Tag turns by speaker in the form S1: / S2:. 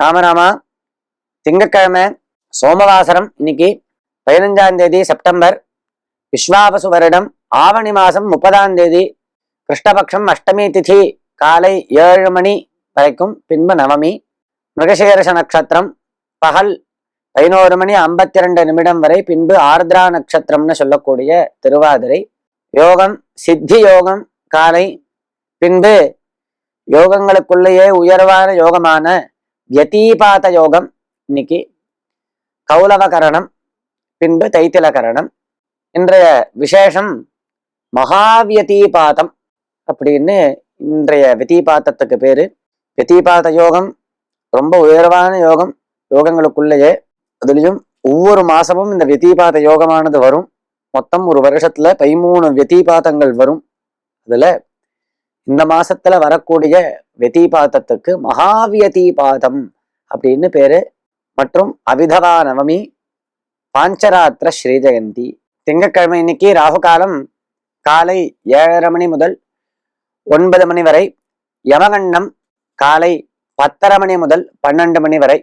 S1: ராமராமா திங்கட்கிழமை சோமவாசரம். இன்னைக்கு பதினஞ்சாம் தேதி செப்டம்பர். விஸ்வாபசு வருடம். ஆவணி மாதம் முப்பதாம் தேதி. கிருஷ்ணபக்ஷம் அஷ்டமி திதி. காலை ஏழு மணி வரைக்கும் பின்பு நவமி. மிருகசீரச நட்சத்திரம். பகல் பதினோரு மணி ஐம்பத்தி ரெண்டு நிமிடம் வரை பின்பு ஆர்திரா நட்சத்திரம்னு சொல்லக்கூடிய திருவாதிரை. யோகம் சித்தி யோகம் காலை. பின்பு யோகங்களுக்குள்ளேயே உயர்வான யோகமான வியதீபாத யோகம் இன்னைக்கு கௌலவகரணம் பின்பு தைத்திலகரணம். இன்றைய விசேஷம் மகாவியதீபாதம் அப்படின்னு இன்றைய விதீபாத்தத்துக்கு பேரு. விதீபாத யோகம் ரொம்ப உயர்வான யோகம் யோகங்களுக்குள்ளேயே அதுலேயும் ஒவ்வொரு மாசமும் இந்த விதீபாத யோகமானது வரும். மொத்தம் ஒரு வருஷத்துல பதிமூணு விதீபாதங்கள் வரும். அதுல இந்த மாசத்துல வரக்கூடிய வெதீபாதத்துக்கு மகாவியதீபாதம் அப்படின்னு பேரு. மற்றும் அவிதவா நவமி பாஞ்சராத்திர ஸ்ரீஜெயந்தி. திங்கட்கிழமை இன்னைக்கு ராகுகாலம் காலை ஏழரை மணி முதல் ஒன்பது மணி வரை. யமகண்டம் காலை பத்தரை மணி முதல் பன்னெண்டு மணி வரை.